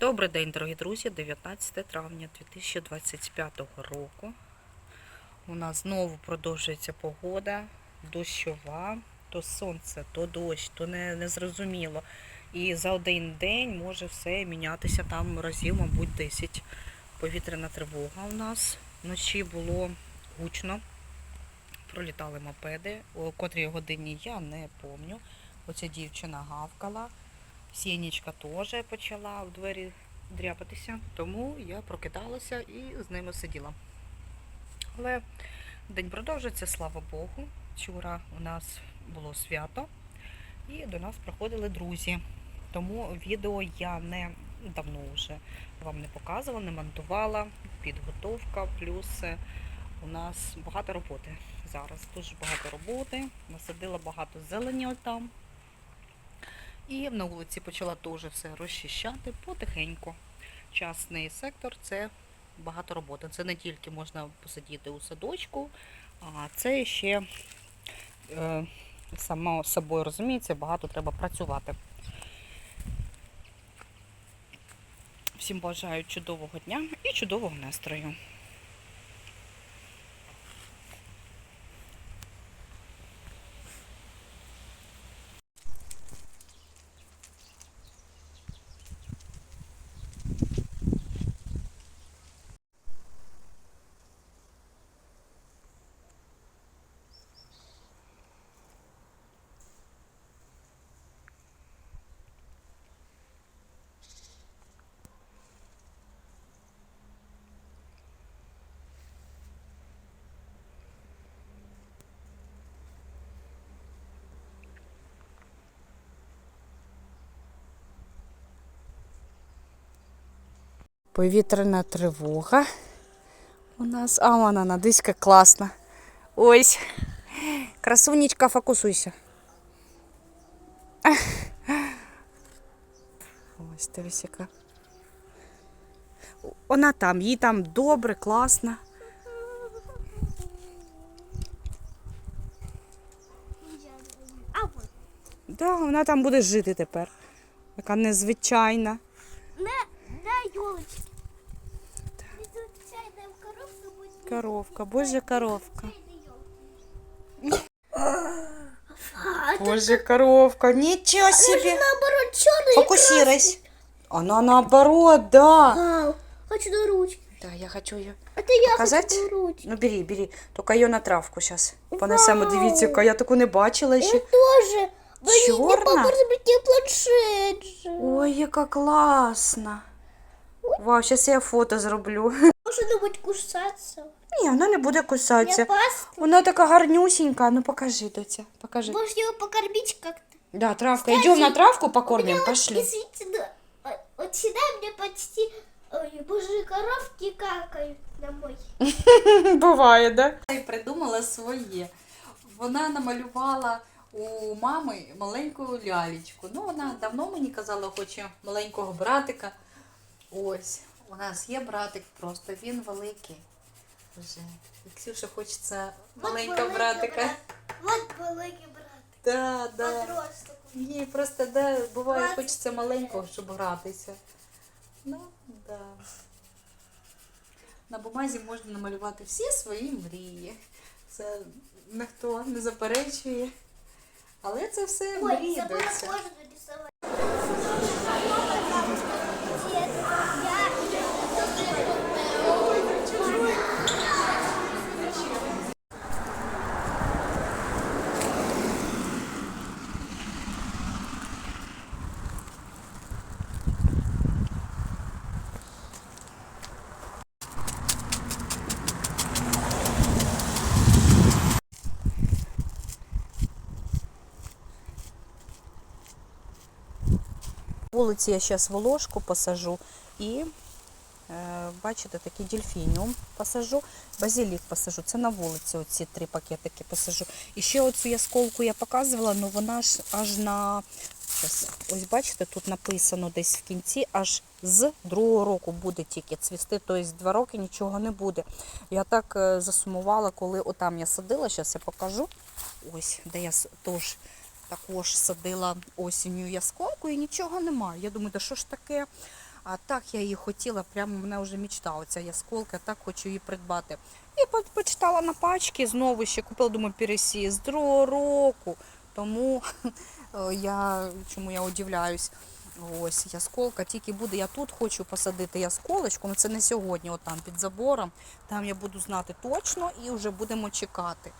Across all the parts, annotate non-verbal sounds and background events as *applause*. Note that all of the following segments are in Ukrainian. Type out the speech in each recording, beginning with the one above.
Добрий день, дорогі друзі, 19 травня 2025 року. У нас знову продовжується погода, дощова, то сонце, то дощ, то не, незрозуміло. І за один день може все мінятися там разів, мабуть, 10. Повітряна тривога у нас. Вночі було гучно. Пролітали мопеди. О котрій годині я не пам'ятаю. Оця дівчина гавкала. Сінічка теж почала в двері дряпатися, тому я прокидалася і з ними сиділа. Але день продовжується, слава Богу. Вчора у нас було свято і до нас приходили друзі. Тому відео я не давно вже вам не показувала, не монтувала. Підготовка, плюс е, у нас багато роботи зараз. Дуже багато роботи. Насадила багато зелені там. І на вулиці почала теж все розчищати потихеньку. Частний сектор це багато роботи. Це не тільки можна посидіти у садочку, а це ще е, само собою розуміється, багато треба працювати. Всім бажаю чудового дня і чудового настрою. Повітряна тривога. У нас. А, вона надиська класна. Ось. Красунечка, фокусуйся. Ось дивись яка. Вона там, їй там добре, класно. А вот. Да, вона там буде жити тепер. Яка незвичайна. На, на елочке. Незвичайная коробка будет. Коровка, боже коровка. А, Боже коровка, нічого собі. наоборот черный. Фокусируйся. Она наоборот, да. Вау. Хочу на ручки. Да, я хочу ее. Это я Показать? хочу на ручки. Ну бери, бери. Тільки її на травку зараз. Понесемо, дивіться, яка я таку не бачила Я ще. тоже. Блин, Чёрная? мне папа запретил планшет же. Ой, яка класна. Вау, зараз я фото зроблю. Может она будет кусаться? Ні, вона не буде кусатися. Вона така гарнюсінька. Ну покажи, доця, покажи. Может его покормить как-то? Да, травка. Кстати, Йдемо на травку меня покормим, вот пошли. действительно, а, вот всегда мне почти ой, божьи коровки какают на мой. Буває, да? І придумала своє. Вона намалювала у мами маленьку лялечку. Ну, вона давно мені казала, хоче маленького братика. Ось, у нас є братик просто, він великий. Вже. І Ксюша хочеться маленького братика. брат. Вот великий брат. *laughs* Да, да. Подросток. Ні, просто да, буває, Двадцять хочеться маленького, щоб гратися. Ну, да. На бумазі можна намалювати всі свої мрії. Це ніхто не заперечує. Але це все Ой, мрії нарисовать. Вулиці я зараз волошку посажу і е, бачите, такий дельфініум посажу, базилік посажу. Це на вулиці оці три пакетики посажу. І ще оцю ясколку я показувала, але вона ж аж на щас, ось бачите, тут написано десь в кінці, аж з другого року буде тільки цвісти, тобто два роки нічого не буде. Я так е, засумувала, коли отам я садила, зараз я покажу. Ось, де я теж також садила осінню ясколку і нічого немає. Я думаю, да що ж таке? А так я її хотіла, прямо мене вже мечта, оця ясколка, так хочу її придбати. І почитала на пачки, знову ще купила, думаю, пересії з другого року. Тому *laughs* е, я чому я удивляюсь. Ось ясколка тільки буде. Я тут хочу посадити ясколочку, але це не сьогодні, от там під забором. Там я буду знати точно і вже будемо чекати.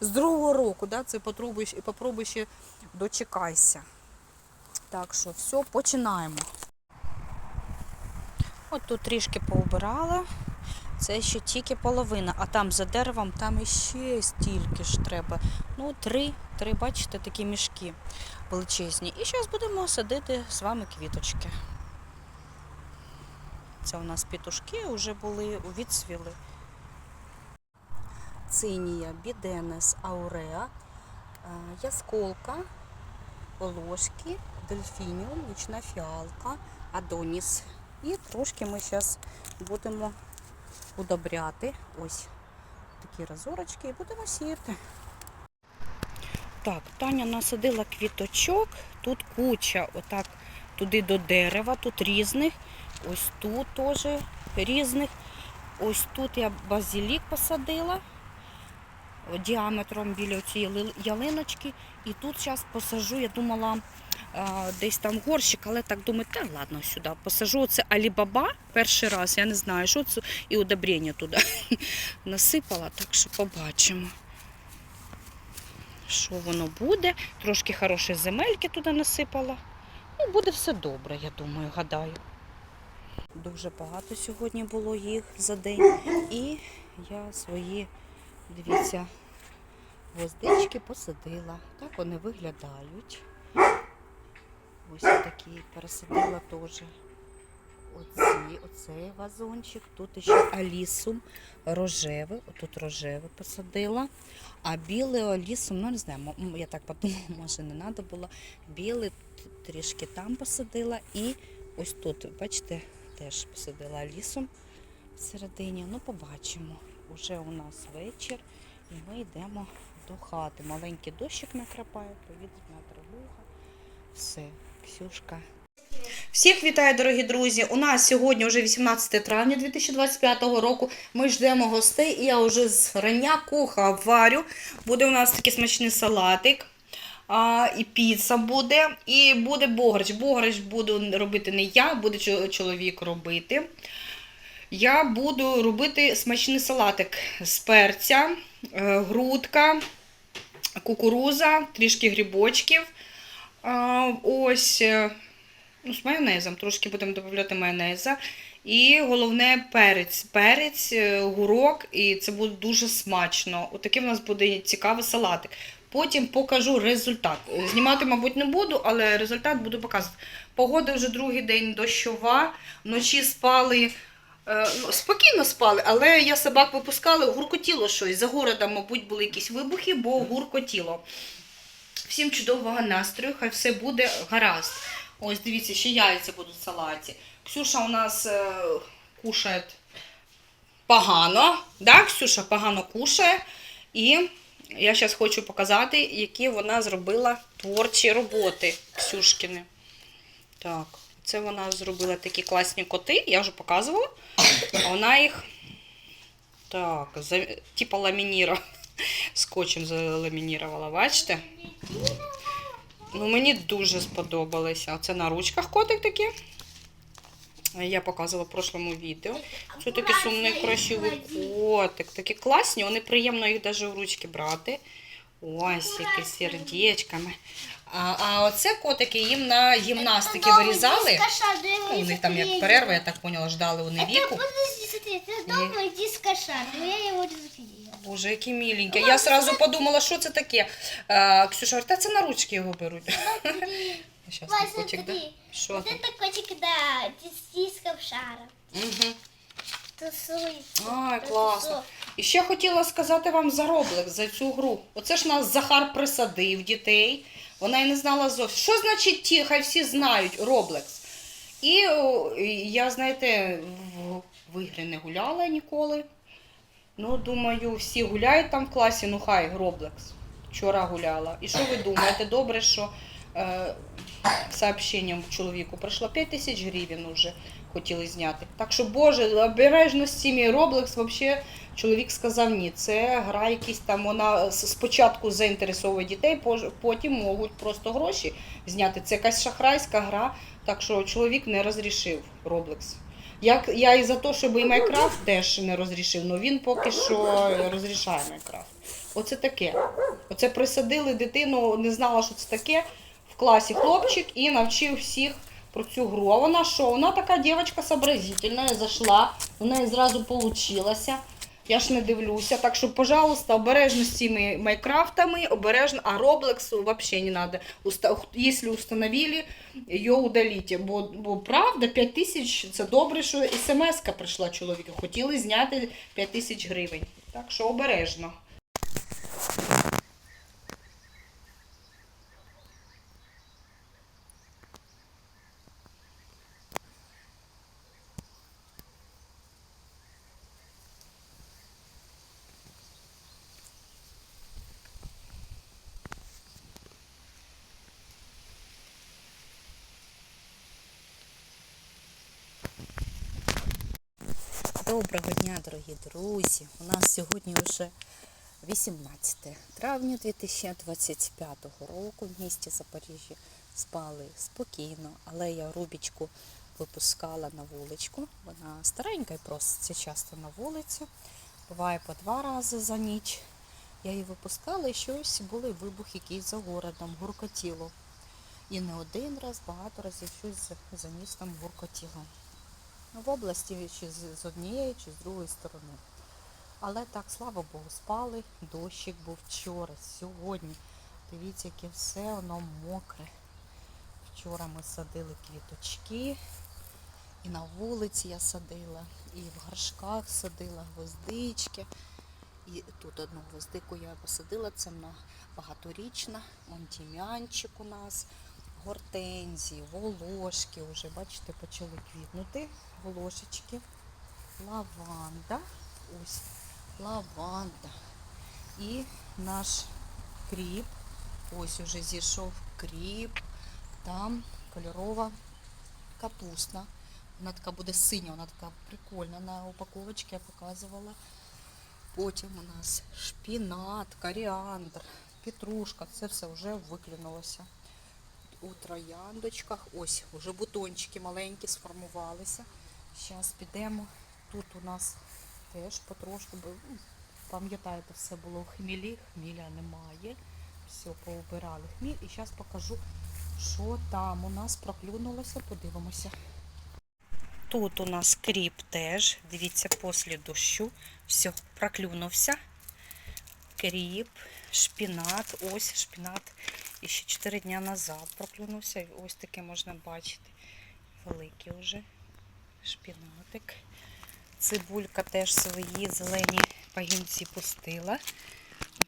З другого року, да, це попробуй, попробуй ще дочекайся. Так що все, починаємо. От тут трішки поубирала. Це ще тільки половина, а там за деревом там іще стільки ж треба. Ну, три, три, бачите, такі мішки величезні. І зараз будемо садити з вами квіточки. Це у нас пітушки вже були, відсвіли. Цинія, біденес, ауреа, е, ясколка, волошки, дельфініум, нічна фіалка, адоніс. І трошки ми зараз будемо удобряти. Ось такі розорочки і будемо сіяти. Так, Таня насадила квіточок. Тут куча, отак туди до дерева, тут різних. Ось тут теж різних. Ось тут я базилік посадила діаметром біля цієї ялиночки. І тут зараз посажу, я думала, десь там горщик, але так думаю, та ладно, сюди посажу. Оце Алібаба перший раз, я не знаю, що це, і удобрення туди *laughs* насипала, так що побачимо. Що воно буде? Трошки хороші земельки туди насипала. І буде все добре, я думаю, гадаю. Дуже багато сьогодні було їх за день. І я свої, дивіться, гвоздички посадила. Так вони виглядають. Ось такі пересадила теж. Оці, оцей вазончик. Тут ще алісум рожевий. Отут рожевий посадила. А білий алісум, ну не знаю, я так подумала, *laughs* може не треба було. Білий трішки там посадила. І ось тут, бачите, теж посадила алісум всередині. Ну, побачимо. Уже у нас вечір і ми йдемо до хати. Маленький дощик накрапає, повітряна тривога. Все, Ксюшка. Всіх вітаю, дорогі друзі! У нас сьогодні вже 18 травня 2025 року. Ми ждемо гостей, і я вже з рання куха варю. Буде у нас такий смачний салатик. А, і піца буде, і буде бограч. Бограч буду робити не я, буде чо- чоловік робити. Я буду робити смачний салатик з перця, е, грудка, кукуруза, трішки грибочків. Ось е, ну, з майонезом, трошки будемо додавати майонеза. І головне перець. Перець, е, гурок, і це буде дуже смачно. Отакий у нас буде цікавий салатик. Потім покажу результат. Знімати, мабуть, не буду, але результат буду показувати. Погода вже другий день дощова, вночі спали. Е, ну, Спокійно спали, але я собак випускала, гуркотіло щось. За городом, мабуть, були якісь вибухи, бо гуркотіло. Всім чудового настрою, хай все буде гаразд. Ось дивіться, ще яйця будуть в салаті. Ксюша у нас е, кушає погано. Да, Ксюша погано кушає. І я зараз хочу показати, які вона зробила творчі роботи Ксюшкини. Так, це вона зробила такі класні коти, я вже показувала. Вона їх так, за, типа ламініра. *laughs* Скотчем заламінірувала, бачите? Ну, мені дуже сподобалося. Оце на ручках котик такий. Я показувала в прошлому відео. Це такий сумний красивий котик. Такі класні, вони приємно їх навіть в ручки брати. Ось, які сердечками. А, а оце котики їм на гімнастики вирізали. Ну, у них там як перерва, я так поняла, ждали вони віку. Дома дискошар, но я его не. Боже, які міленькі. Я одразу подумала, що це таке. А, Ксюша говорить, та це на ручки його беруть. Зараз *laughs* Вася, котик, да? смотри. Вот это котик, да, с шара. Угу. Тусуется. Ай, класно. І ще хотіла сказати вам за Roblox, за цю гру. Оце ж нас Захар присадив дітей. Вона і не знала зовсім. Що значить ті, хай всі знають Roblox. І я, знаєте, в, ігри не гуляла ніколи. Ну, думаю, всі гуляють там в класі, ну хай Roblox. Вчора гуляла. І що ви думаєте? Добре, що е, сообщенням чоловіку прийшло 5 тисяч гривень вже хотіли зняти. Так що, Боже, обережно з цими Roblox взагалі чоловік сказав ні. Це гра якісь там, вона спочатку заінтересовує дітей, потім можуть просто гроші зняти. Це якась шахрайська гра, так що чоловік не розрішив Roblox. Як я і за те, щоб і Майнкрафт теж не розрішив, але він поки що розрішає Майнкрафт. Оце таке. Оце присадили дитину, не знала, що це таке. В класі хлопчик і навчив всіх про цю гру. А вона що? Вона така дівчинка сообразительна, зайшла, у неї зразу получилося. Я ж не дивлюся. Так що, пожалуйста, обережно з цими майкрафтами, обережно, а Роблексу взагалі не треба. Уста... Якщо установили, його удаліть. Бо, бо правда, 5 тисяч це добре, що смс-ка прийшла чоловіку. Хотіли зняти 5 тисяч гривень. Так що обережно. Доброго дня, дорогі друзі! У нас сьогодні вже 18 травня 2025 року. В місті Запоріжжя спали спокійно, але я Рубічку випускала на вуличку. Вона старенька і проситься часто на вулицю. Буває по два рази за ніч. Я її випускала і щось були вибухи якісь за городом, гуркотіло. І не один раз, багато разів щось за- містом гуркотіло. Ну, в області чи з, однієї, чи з другої сторони. Але так, слава Богу, спали. Дощик був вчора, сьогодні. Дивіться, яке все воно мокре. Вчора ми садили квіточки. І на вулиці я садила, і в горшках садила гвоздички. І тут одну гвоздику я посадила, це багаторічна. Вон тім'янчик у нас, гортензії, волошки вже, бачите, почали квітнути. Волошечки, лаванда, ось лаванда. І наш кріп. Ось уже зійшов кріп. Там кольорова капуста. Вона така буде синя, вона така прикольна. На упаковочці я показувала. Потім у нас шпінат, коріандр, петрушка. Це все вже виклюнулося. У трояндочках. Ось, вже бутончики маленькі сформувалися. Зараз підемо. Тут у нас теж потрошку, бо, ну, пам'ятаєте, все було в хмілі, хміля немає. Все, поубирали хміль. І зараз покажу, що там у нас проклюнулося. Подивимося. Тут у нас кріп теж. Дивіться, після дощу. Все, проклюнувся. Кріп, шпінат. Ось шпінат. І ще 4 дня назад проклюнувся. І Ось таке можна бачити. Великий вже шпінатик. Цибулька теж свої зелені пагінці пустила.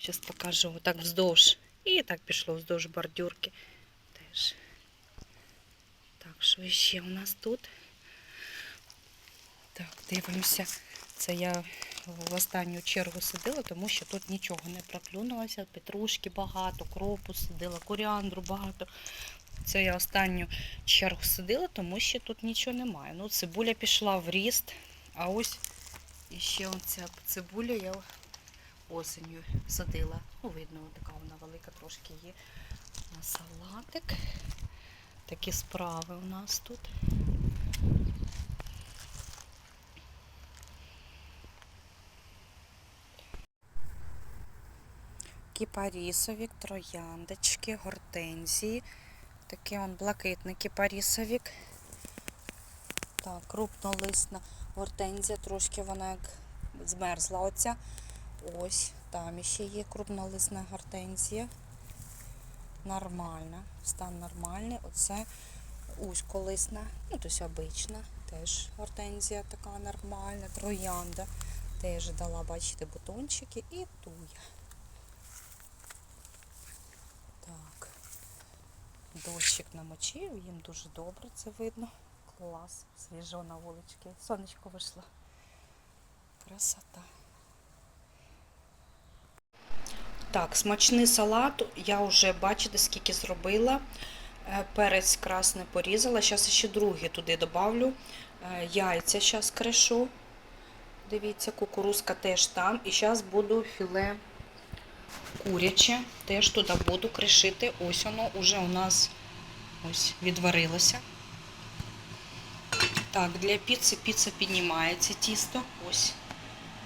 Зараз покажу так вздовж. І так пішло вздовж бордюрки. Теж. Так, що ще у нас тут? Так, дивимося. Це я в останню чергу садила, тому що тут нічого не проклюнулося. Петрушки багато, кропу садила, коріандру багато. Це я останню чергу садила, тому що тут нічого немає. Ну, цибуля пішла в ріст, а ось іще оця цибуля я осенью садила. Ну, видно, така вона велика трошки є. На салатик. Такі справи у нас тут. Кіпарісовік, трояндочки, гортензії. Такий он блакитний кіпарісовік. Так, крупнолисна гортензія, трошки вона як змерзла оця. Ось, там ще є крупнолисна гортензія. Нормальна, стан нормальний. Оце узьколисна, ну тобто обична, теж гортензія така нормальна, троянда. Теж дала, бачите, бутончики і туя. Так. Дощик намочив, їм дуже добре це видно. Клас, свіжо на вуличці. Сонечко вийшло. Красота. Так, смачний салат. Я вже бачите, скільки зробила. Е, Перець красний порізала. Зараз ще другий туди добавлю. Е, Яйця зараз кришу. Дивіться, кукурузка теж там. І зараз буду філе куряче. Теж туди буду кришити. Ось воно вже у нас ось відварилося. Так, для піци піца піднімається тісто. Ось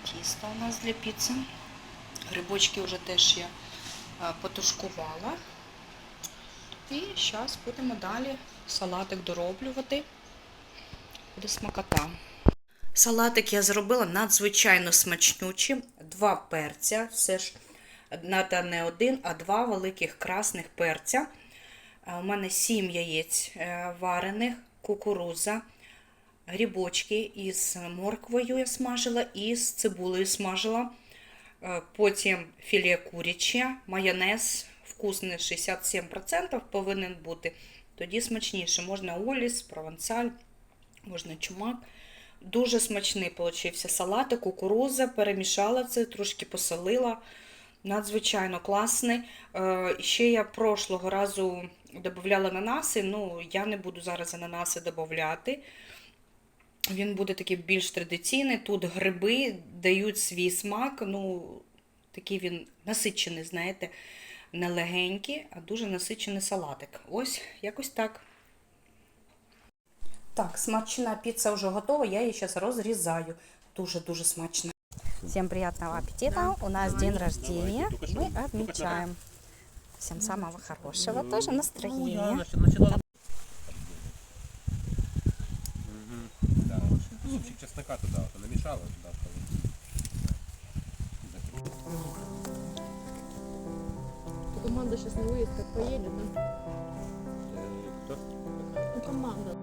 тісто у нас для піци. Грибочки вже теж я потушкувала. І зараз будемо далі салатик дороблювати. Буде смакота. Салатик я зробила надзвичайно смачнючі. Два перця. Все ж та не один, а два великих красних перця. Е, У мене сім яєць е, варених, кукуруза, грибочки із морквою я смажила і з цибулею смажила. Е, Потім філе куряче, майонез вкусний 67% повинен бути. Тоді смачніше. Можна оліс, провансаль, можна чумак. Дуже смачний получився салатик, кукуруза, перемішала це, трошки посолила. Надзвичайно класний. Е, Ще я прошлого разу додавала ананаси, ну я не буду зараз ананаси додавати. Він буде такий більш традиційний. Тут гриби дають свій смак. Ну, такий він насичений, знаєте, не легенький, а дуже насичений салатик. Ось якось так. Так, смачна піца вже готова, я її зараз розрізаю. Дуже-дуже смачна. Всем приятного аппетита. У нас день рождения. Мы отмечаем. Всем самого хорошего. Тоже настроения. Зубчик чеснока туда, вот, намешала туда. Команда сейчас на выезд как поедет, да? Кто? Ну, команда.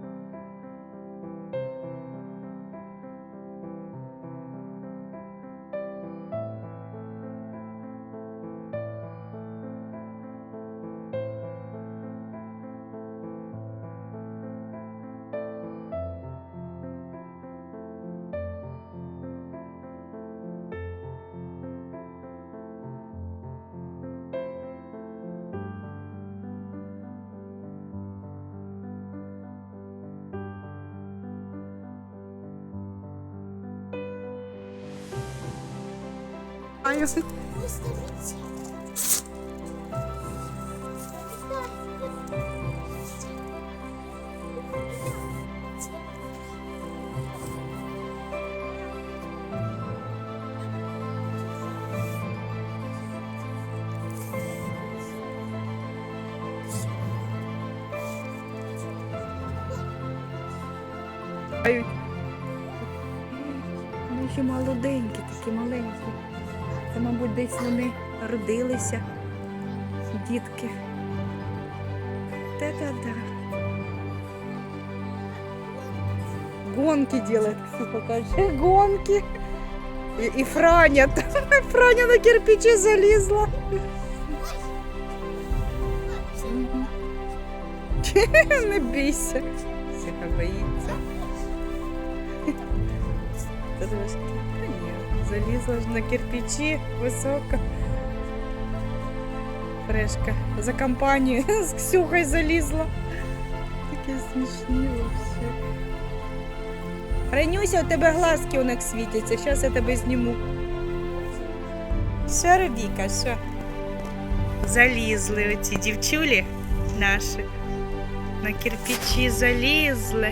Вони ще молоденькі, такі маленькі. Це, мабуть, десь вони родилися, дітки. Та-та-та. Гонки делает, *laughs* каже. Гонки. І, і Франя. *laughs* Франя на кирпичі залізла. *laughs* Не бійся. Всяка боїться. Трошки. Та ні, залізла ж на кирпичі високо. Фрешка. За компанію *laughs* з Ксюхою залізла. Таке смішні все. Ренюся, у тебе глазки у них світяться. Зараз я тебе зніму. Що, Ребіка, що? Залізли оці дівчулі наші. На кирпичі залізли.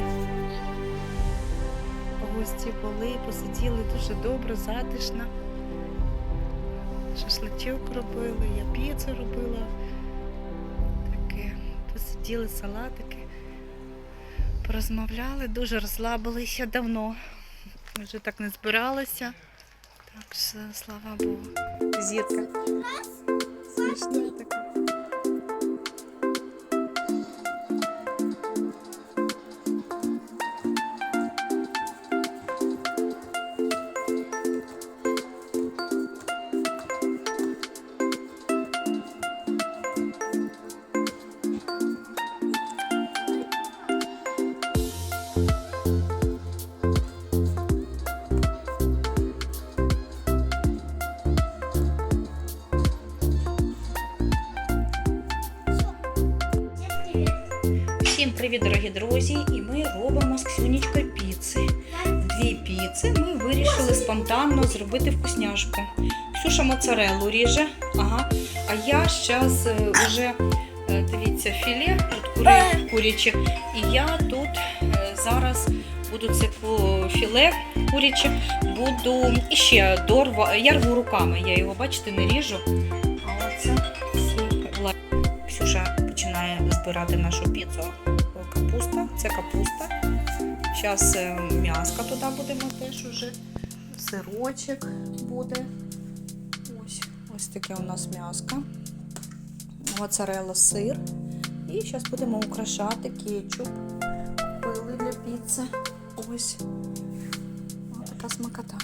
Гості були, посиділи дуже добре, затишно. Шашличок робили, я піцу робила. Таке. Посиділи салатики, порозмовляли, дуже розслабилися давно. Вже так не збиралися. Так що, слава Богу. Зірка. Смішна така. Друзі, і ми робимо з Ксюнічкою піци. Дві піци ми вирішили спонтанно зробити вкусняшку. Ксюша моцарелу ріже, ага. А я зараз вже е, дивіться філе тут курі, куряче. І я тут е, зараз буду це філе куряче, буду і ще дорва. Я рву руками, я його бачите, не ріжу. А оце Ксюша починає збирати нашу піцу. Капуста, це капуста. Зараз м'яска туди будемо теж уже. Сирочок буде. Ось, ось таке у нас м'яско. Моцарелла сир. І зараз будемо украшати кетчуп. Купили для піци. Ось така смакота.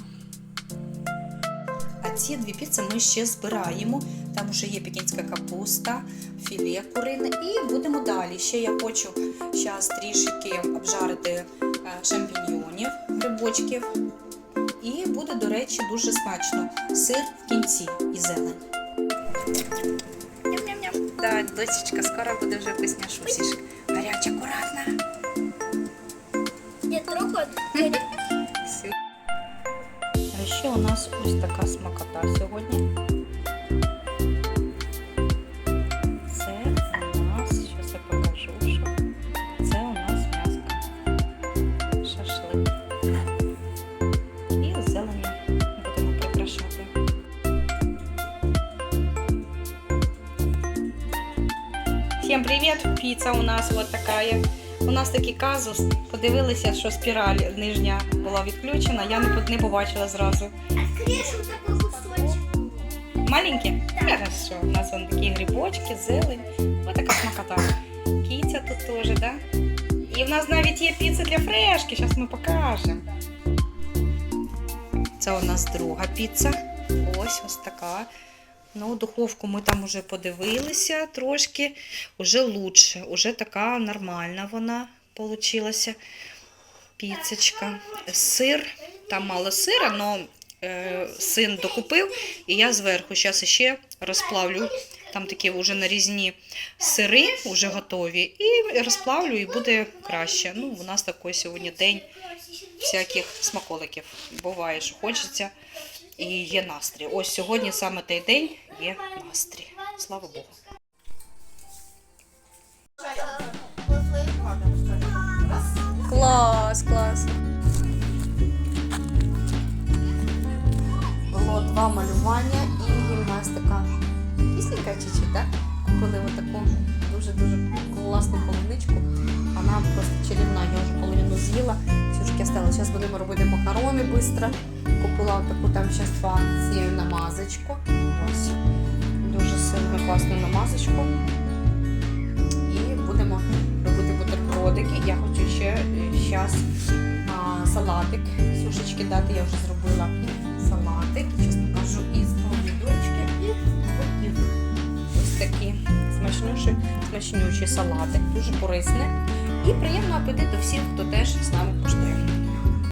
А ці дві піци ми ще збираємо. Там вже є пекінська капуста, філе курине. І будемо далі. Ще я хочу зараз трішки обжарити е, шампіньйонів, грибочків. І буде, до речі, дуже смачно. Сир в кінці і зелень. Ням-ням-ням. Так, дочечка, скоро буде вже вкусняшусішка. Гаряча, акуратна. Я. А ще у нас ось така смакота сьогодні. Піца у нас вот такая. У нас такий казус. Подивилися, що спіраль нижня була відключена. Я не, побачила зразу. Такой кусочек. Маленькі? Хорошо. У нас вон такі грибочки, зелень. Ось така смакота. Кіця тут теж, да? І в нас навіть є піца для фрешки. Зараз ми покажемо. Це у нас друга піца. Ось ось така. Ну, духовку ми там уже подивилися трошки. Уже лучше, уже така нормальна вона получилася. Піцечка. Сир, там мало сира, але е, син докупив, і я зверху зараз ще розплавлю. Там такі вже нарізні сири, вже готові, і розплавлю, і буде краще. Ну, у нас такий сьогодні день всяких смаколиків. Буває, що хочеться і є настрій. Ось сьогодні саме той день є настрій. Слава Богу. Клас, клас. Було два малювання і гімнастика. Пісенька чуть-чуть, так? Купили отаку дуже-дуже класну полуничку. Вона просто чарівна, я вже половину з'їла. Ксюшки стала. Зараз будемо робити макарони швидко. Купила таку там зараз фанці намазочку. Ось. Дуже сильно класну намазочку. І будемо робити бутербродики. Я хочу ще зараз салатик Ксюшечки дати. Я вже зробила салатик. Зараз покажу із помідорчики і боків. Ось такі смачніші, смачнючі салати. Дуже корисне. І приємного апетиту всім, хто теж з нами куштує.